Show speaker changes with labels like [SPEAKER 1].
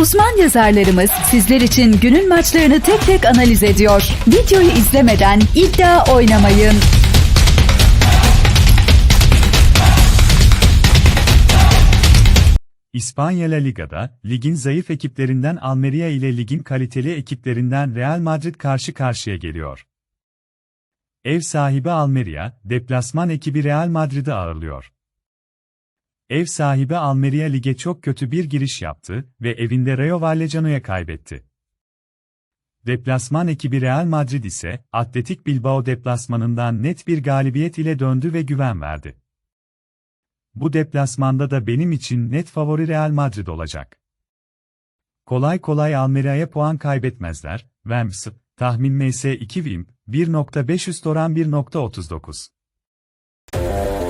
[SPEAKER 1] Uzman yazarlarımız sizler için günün maçlarını tek tek analiz ediyor. Videoyu izlemeden iddia oynamayın.
[SPEAKER 2] İspanya La Liga'da, ligin zayıf ekiplerinden Almeria ile ligin kaliteli ekiplerinden Real Madrid karşı karşıya geliyor. Ev sahibi Almeria, deplasman ekibi Real Madrid'i ağırlıyor. Ev sahibi Almeria lige çok kötü bir giriş yaptı ve evinde Rayo Vallecano'ya kaybetti. Deplasman ekibi Real Madrid ise Atletik Bilbao deplasmanından net bir galibiyet ile döndü ve güven verdi. Bu deplasmanda da benim için net favori Real Madrid olacak. Kolay kolay Almeria'ya puan kaybetmezler. Vems, tahmin MS2 Wim, 1.5 oran 1.39.